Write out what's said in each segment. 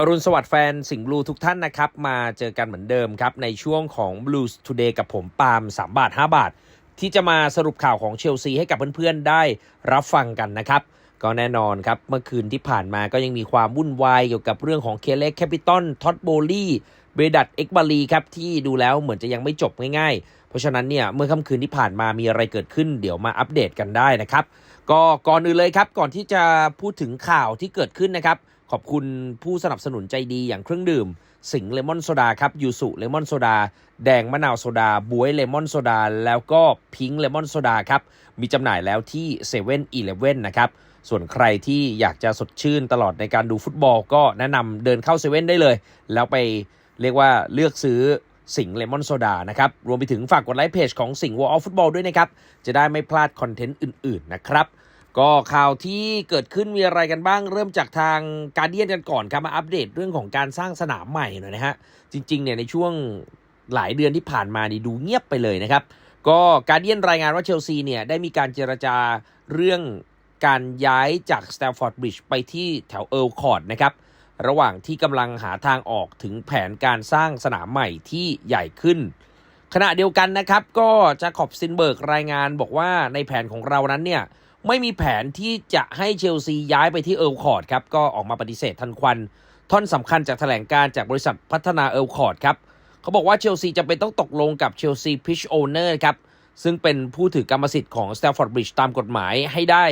อรุณสวัสดิ์แฟนสิงห์บลูทุกท่านนะครับ มาเจอกันเหมือนเดิมครับ ในช่วงของ Blues Today กับผมปาล์ม3 บาท 5 บาท ที่จะมาสรุปข่าวของเชลซีให้กับเพื่อนๆ ได้รับฟังกันนะครับ ก็แน่นอนครับ เมื่อคืนที่ผ่านมาก็ยังมีความวุ่นวายเกี่ยวกับเรื่องของเคเล็กแคปิตอลท็อตโบลี่เบดัตเอ็กบาลีครับ ที่ดูแล้วเหมือนจะยังไม่จบง่ายๆ เพราะฉะนั้นเนี่ยเมื่อค่ำคืนที่ผ่านมามีอะไรเกิดขึ้น เดี๋ยวมาอัปเดตกันได้นะครับ ก็ก่อนอื่นเลยครับก่อนที่จะพูดถึงข่าวที่เกิดขึ้นนะครับ ขอบคุณผู้สนับสนุนใจดีอย่างเครื่องดื่ม สิงเลมอนโซดาครับยูสุเลมอนโซดา แดงมะนาวโซดาบวยเลมอนโซดา แล้วก็พิงค์เลมอนโซดาครับ มีจำหน่ายแล้วที่7 e เ e ่ e อนะครับ ส่วนใครที่อยากจะสดชื่นตลอดในการดูฟุตบอลก็แนะนำเดินเข้าเซเว่นได้เลย แล้วไปเรียกว่าเลือกซื้อสิงเลมอนโซดานะครับ รวมไปถึงฝากกดไลค์เพจของสิงวอลฟุตบอลด้วยนะครับ จะได้ไม่พลาดคอนเทนต์อื่นๆนะครับ ก็ข่าวที่เกิดขึ้นมีอะไรกันบ้าง เริ่มจากทางการเดียนกันก่อนครับมาอัปเดตเรื่องของการสร้างสนามใหม่หน่อยนะฮะจริงๆเนี่ยในช่วงหลายเดือนที่ผ่านมานี่ดูเงียบไปเลยนะครับ ก็การเดียนรายงานว่าเชลซีเนี่ยได้มีการเจรจาเรื่องการย้ายจากสแตมฟอร์ดบริดจ์ไปที่แถวเอิร์ลคอร์ดนะครับระหว่างที่กำลังหาทางออกถึงแผนการสร้างสนามใหม่ที่ใหญ่ขึ้น ขณะเดียวกันนะครับ ก็จะขอบซินเบิร์กรายงานบอกว่าในแผนของเรานั้นเนี่ย ไม่มีแผนที่จะให้เชลซีย้ายไปที่เอลคอร์ดครับ ก็ออกมาปฏิเสธทันควัน ท่อนสำคัญจากแถลงการจากบริษัทพัฒนาเอลคอร์ดครับ เขาบอกว่าเชลซีจะเป็นต้องตกลงกับเชลซีพิชโอเนอร์ครับ ซึ่งเป็นผู้ถือกรรมสิทธิ์ของส t ต f ฟอร์ดบริดจ์ตามกฎหมายให้ได้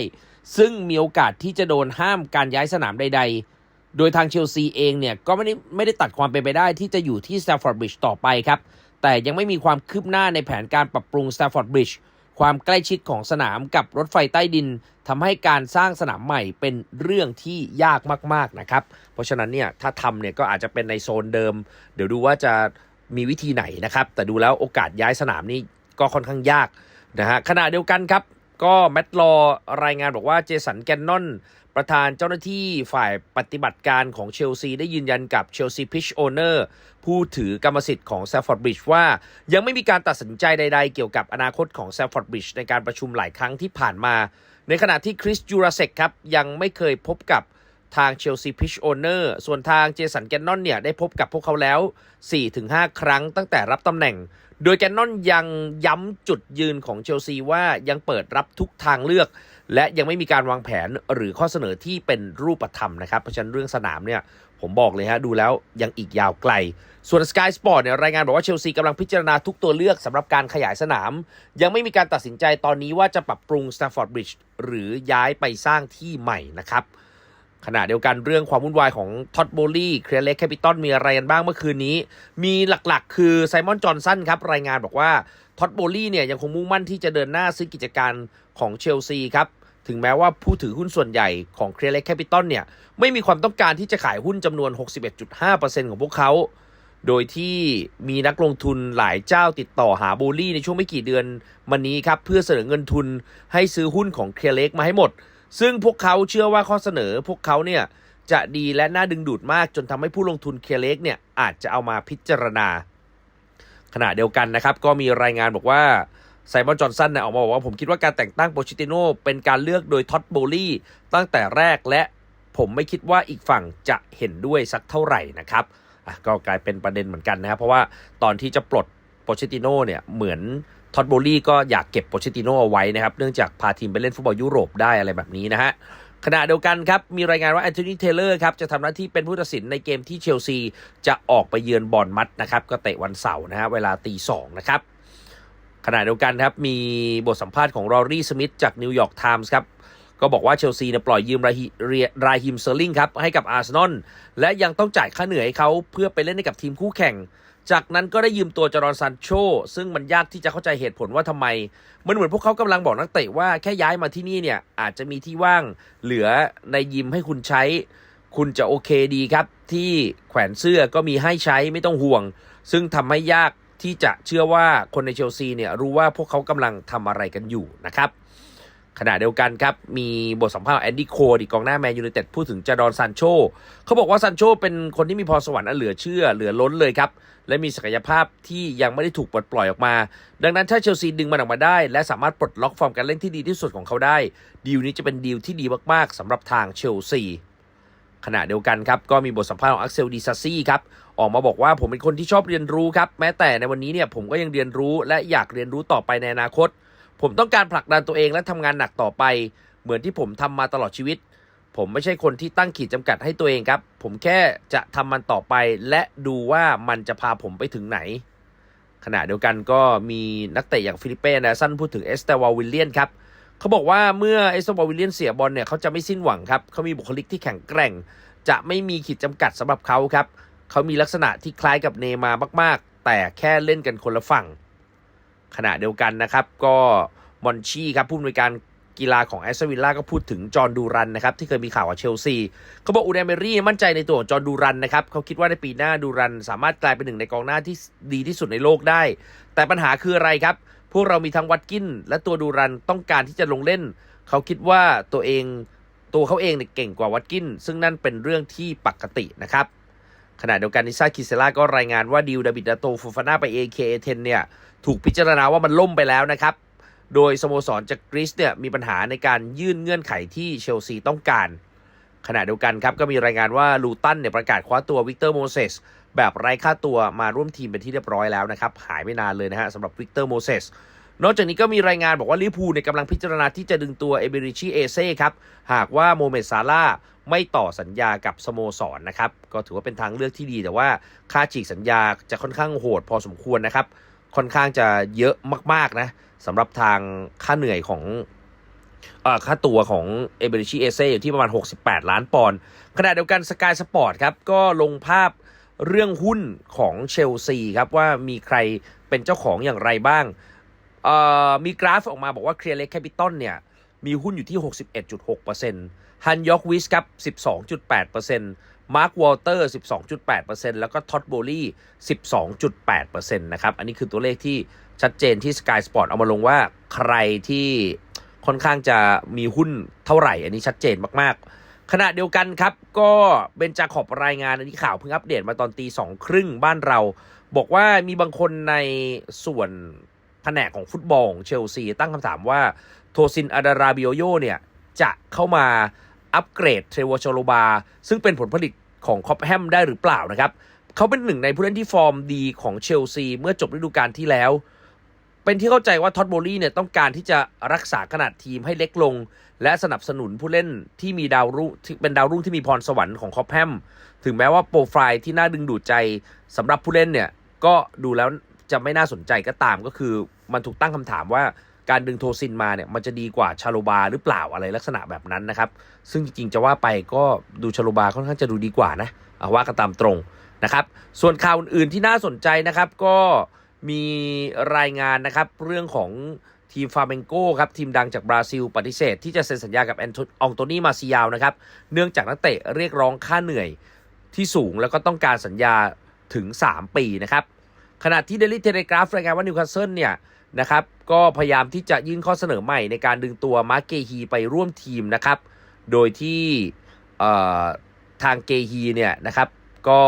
ซึ่งมีโอกาสที่จะโดนห้ามการย้ายสนามใด ๆ โดยทางเชลซีเองเนี่ยก็ไม่ได้ไม่ได้ตัดความเป็นไปได้ที่จะอยู่ที่ส t ต f ฟอร์ดบริดจ์ต่อไปครับแต่ยังไม่มีความคืบหน้าในแผนการปรับปรุงส t ต f ฟอร์ดบริดจ์ ความใกล้ชิดของสนามกับรถไฟใต้ดินทำให้การสร้างสนามใหม่เป็นเรื่องที่ยากมากๆนะครับ เพราะฉะนั้นเนี่ยถ้าทำเนี่ยก็อาจจะเป็นในโซนเดิม เดี๋ยวดูว่าจะมีวิธีไหนนะครับ แต่ดูแล้วโอกาสย้ายสนามนี่ก็ค่อนข้างยากนะฮะขณะเดียวกันครับ ก็แมตต์ลอรายงานบอกว่าเจสันแกนนอนประธานเจ้าหน้าที่ฝ่ายปฏิบัติการของเชลซีได้ยืนยันกับเชลซีพิชโอเนอร์ผู้ถือกรรมสิทธิ์ของแซฟฟอร์ดบริดจ์ว่า ยังไม่มีการตัดสินใจใดๆ เกี่ยวกับอนาคตของแซฟฟอร์ดบริดจ์ในการประชุมหลายครั้งที่ผ่านมา ในขณะที่คริสจูราเซกครับยังไม่เคยพบกับ ทางเชลซีพิชโอเนอร์ส่วนทางเจสันแกนนอนเนี่ยได้พบกับพวกเขาแล้ว 4-5 ครั้งตั้งแต่รับตำแหน่ง โดยแกนนอนยังย้ำจุดยืนของเชลซีว่ายังเปิดรับทุกทางเลือก และยังไม่มีการวางแผนหรือข้อเสนอที่เป็นรูปธรรมนะครับ เพราะฉะนั้นเรื่องสนามเนี่ยผมบอกเลยฮะดูแล้วยังอีกยาวไกล ส่วน Sky Sport เนี่ยรายงานบอกว่าเชลซีกำลังพิจารณาทุกตัวเลือกสำหรับการขยายสนาม ยังไม่มีการตัดสินใจตอนนี้ว่าจะปรับปรุง Stamford Bridge หรือย้ายไปสร้างที่ใหม่นะครับ ขณะเดียวกันเรื่องความวุ่นวายของท็อตโบลี่เคลียร์เล็กแคปิตอลมีอะไรกันบ้างเมื่อคืนนี้ มีหลักๆ คือไซมอนจอห์นสันครับ รายงานบอกว่าท็อตโบลี่เนี่ยยังคงมุ่งมั่นที่จะเดินหน้าซื้อกิจการของเชลซีครับ ถึงแม้ว่าผู้ถือหุ้นส่วนใหญ่ของเคลียร์เล็กแคปิตอลเนี่ยไม่มีความต้องการที่จะขายหุ้นจำนวน 61.5%ของพวกเขา โดยที่มีนักลงทุนหลายเจ้าติดต่อหาโบลี่ในช่วงไม่กี่เดือนมานี้ครับเพื่อเสนอเงินทุนให้ซื้อหุ้นของเคลียร์เล็กมาให้หมด ซึ่งพวกเขาเชื่อว่าข้อเสนอพวกเขาเนี่ยจะดีและน่าดึงดูดมากจนทำให้ผู้ลงทุนเคเล็กเนี่ยอาจจะเอามาพิจารณา ขณะเดียวกันนะครับ ก็มีรายงานบอกว่าไซมอนจอห์นสันเนี่ยออกมาบอกว่าผมคิดว่าการแต่งตั้งโปชิติโนเป็นการเลือกโดยท็อตโบลี่ตั้งแต่แรกและผมไม่คิดว่าอีกฝั่งจะเห็นด้วยสักเท่าไหร่นะครับก็กลายเป็นประเด็นเหมือนกันนะครับ เพราะว่าตอนที่จะปลดโปชิติโนเนี่ยเหมือน ท็อตโบลี่ก็อยากเก็บโปชิติโนเอาไว้นะครับ เนื่องจากพาทีมไปเล่นฟุตบอลยุโรปได้อะไรแบบนี้นะฮะขณะเดียวกันครับ มีรายงานว่าแอนโทนีเทเลอร์ครับ จะทำหน้าที่เป็นผู้ตัดสินในเกมที่เชลซี จะออกไปเยือนบอร์นมัดนะครับ ก็เตะวันเสาร์นะฮะเวลาตีสองนะครับ ขณะเดียวกันครับ มีบทสัมภาษณ์ของรอรี่สมิธจากนิวยอร์กไทมส์ครับ ก็บอกว่าเชลซีเนี่ยปล่อยยืมรายฮิมเซอร์ลิงครับ ให้กับอาร์เซนอลและยังต้องจ่ายค่าเหนื่อยเขาเพื่อไปเล่นให้กับทีมคู่แข่ง จากนั้นก็ได้ยืมตัวจอร์นซันโชซึ่งมันยากที่จะเข้าใจเหตุผลว่าทำไม มันเหมือนพวกเขากำลังบอกนักเตะว่าแค่ย้ายมาที่นี่เนี่ยอาจจะมีที่ว่างเหลือในยิมให้คุณใช้ คุณจะโอเคดีครับ ที่แขวนเสื้อก็มีให้ใช้ไม่ต้องห่วง ซึ่งทำให้ยากที่จะเชื่อว่าคนในเชลซีเนี่ยรู้ว่าพวกเขากำลังทำอะไรกันอยู่นะครับ ขณะเดียวกันครับ มีบทสัมภาษณ์แอนดี้โคดีกองหน้าแมนยูไนเต็ดพูดถึงจาดอนซันโชเขาบอกว่าซันโชเป็นคนที่มีพรสวรรค์อันเหลือเชื่อเหลือล้นเลยครับ และมีศักยภาพที่ยังไม่ได้ถูกปลดปล่อยออกมา ดังนั้นถ้าเชลซีดึงมันออกมาได้ และสามารถปลดล็อกฟอร์มการเล่นที่ดีที่สุดของเขาได้ ดีลนี้จะเป็นดีลที่ดีมากๆสำหรับทางเชลซีขณะเดียวกันครับ ก็มีบทสัมภาษณ์ของอักเซลดีซาซี่ครับ ออกมาบอกว่าผมเป็นคนที่ชอบเรียนรู้ครับ แม้แต่ในวันนี้เนี่ยผมก็ยังเรียนรู้และอยากเรียนรู้ต่อไปในอนาคต ผมต้องการผลักดันตัวเองและทำงานหนักต่อไป เหมือนที่ผมทำมาตลอดชีวิต ผมไม่ใช่คนที่ตั้งขีดจำกัดให้ตัวเองครับ ผมแค่จะทำมันต่อไป และดูว่ามันจะพาผมไปถึงไหน ขณะเดียวกันก็มีนักเตะอย่างฟิลิปเป้นะสั้นพูดถึงเอสเตวาวิลเลียนครับเขาบอกว่าเมื่อเอสเตวาวิลเลียนเสียบอลเนี่ยเขาจะไม่สิ้นหวังครับเขามีบุคลิกที่แข็งแกร่ง จะไม่มีขีดจำกัดสำหรับเขาครับเขามีลักษณะที่คล้ายกับเนมามาก ๆ แต่แค่เล่นกันคนละฝั่ง ขณะเดียวกันนะครับ ก็มอนชี่ครับผู้อำนวยการกีฬาของแอสตันวิลล่าก็พูดถึงจอห์นดูรันนะครับ ที่เคยมีข่าวกับเชลซีเขาบอกอูเดเมรี่มั่นใจในตัวของจอห์นดูรันนะครับเขาคิดว่าในปีหน้าดูรันสามารถกลายเป็นหนึ่งในกองหน้าที่ดีที่สุดในโลกได้ แต่ปัญหาคืออะไรครับ พวกเรามีทั้งวัตกิน และตัวดูรันต้องการที่จะลงเล่น เขาคิดว่าตัวเองตัวเขาเองเนี่ยเก่งกว่าวัตกิน ซึ่งนั่นเป็นเรื่องที่ปกตินะครับขณะเดียวกันนิซาคิเซล่าก็รายงานว่าดิวดาบิดาโตฟูฟาน่าไป AKA10 เนี่ย ถูกพิจารณาว่ามันล่มไปแล้วนะครับ โดยสโมสรจากกรีซเนี่ยมีปัญหาในการยื่นเงื่อนไขที่เชลซีต้องการ ขณะเดียวกันครับก็มีรายงานว่าลูตันเนี่ยประกาศคว้าตัววิกเตอร์โมเสสแบบไร้ค่าตัวมาร่วมทีมเป็นที่เรียบร้อยแล้วนะครับ หายไม่นานเลยนะฮะสำหรับวิกเตอร์โมเสสนอกจากนี้ก็มีรายงานบอกว่าลิพูเนี่ยกำลังพิจารณาที่จะดึงตัวเอเบริชิเอเซ่ครับ หากว่าโมเมดซาร่าไม่ต่อสัญญากับสโมสรนะครับ ก็ถือว่าเป็นทางเลือกที่ดีแต่ว่าค่าฉีกสัญญาจะค่อนข้างโหดพอสมควรนะครับ ค่อนข้างจะเยอะมาก ๆ นะสำหรับทางค่าเหนื่อยของเออค่าตัวของเอเบริชิเอเซ่อยู่ที่ประมาณ 68 ล้านปอนด์ขณะเดียวกันสกายสปอร์ตครับ ก็ลงภาพเรื่องหุ้นของเชลซีครับ ว่ามีใครเป็นเจ้าของอย่างไรบ้าง มีกราฟออกมาบอกว่า Clear Lake Capital เนี่ย มีหุ้นอยู่ที่ 61.6%ฮันยอกวิสครับ 12.8% มาร์ควอเตอร์ 12.8%แล้วก็ท็อตโบลี่ 12.8%นะครับ อันนี้คือตัวเลขที่ชัดเจนที่ Sky Sport เอามาลงว่าใครที่ค่อนข้างจะมีหุ้นเท่าไหร่ อันนี้ชัดเจนมากๆ ขณะเดียวกันครับ ก็เบนจาขอบรายงานอันนี้ข่าวเพิ่งอัปเดตมาตอนตีสองครึ่งบ้านเรา บอกว่ามีบางคนในส่วนแผนกของฟุตบอลเชลซีตั้งคำถามว่าโทซินอาดาราบิโอโยเนี่ยจะเข้ามา อัปเกรดเทรวอร์ชโลบา ซึ่งเป็นผลผลิตของคอปแฮมได้หรือเปล่านะครับ เขาเป็นหนึ่งในผู้เล่นที่ฟอร์มดีของเชลซีเมื่อจบฤดูกาลที่แล้ว เป็นที่เข้าใจว่าท็อตโบลี่เนี่ยต้องการที่จะรักษาขนาดทีมให้เล็กลง และสนับสนุนผู้เล่นที่มีดาวรุ่งที่เป็นดาวรุ่งที่มีพรสวรรค์ของคอปแฮมถึงแม้ว่าโปรไฟล์ที่น่าดึงดูดใจสำหรับผู้เล่นเนี่ยก็ดูแล้วจะไม่น่าสนใจก็ตามก็คือมันถูกตั้งคำถามว่า การดึงโทซินมาเนี่ยมันจะดีกว่าชาโลบาหรือเปล่าอะไรลักษณะแบบนั้นนะครับ ซึ่งจริงๆจะว่าไปก็ดูชาโลบาค่อนข้างจะดูดีกว่านะเอาว่ากันตามตรงนะครับ ส่วนข่าวอื่นๆที่น่าสนใจนะครับก็มีรายงานนะครับเรื่องของทีมฟาเมนโกครับทีมดังจากบราซิล ปฏิเสธที่จะเซ็นสัญญากับแอนโทอองโตนีมาซิยาวนะครับเนื่องจากนักเตะเรียกร้องค่าเหนื่อยที่สูงแล้วก็ต้องการสัญญาถึง 3 ปีนะครับ ขณะที่เดลิเทเลกราฟรายงานว่านิวคาสเซิลเนี่ยนะครับก็พยายามที่จะยื่นข้อเสนอใหม่ในการดึงตัวมาร์เกฮีไปร่วมทีมนะครับ โดยที่ทางเกฮีเนี่ยนะครับก็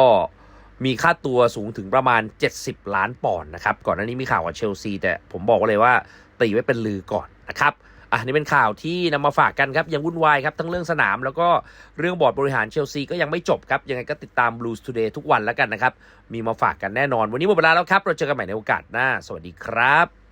มีค่าตัวสูงถึงประมาณ 70 ล้านปอนด์นะครับ ก่อนหน้านี้มีข่าวกับเชลซี แต่ผมบอกเลยว่าตีไว้เป็นลือก่อนนะครับ อะนี่เป็นข่าวที่นำมาฝากกันครับ ยังวุ่นวายครับ ทั้งเรื่องสนาม แล้วก็เรื่องบอร์ดบริหารเชลซีก็ยังไม่จบครับ ยังไงก็ติดตาม Blues Today ทุกวันแล้วกันนะครับ มีมาฝากกันแน่นอน วันนี้หมดเวลาแล้วครับ เราเจอกันใหม่ในโอกาสหน้า สวัสดีครับ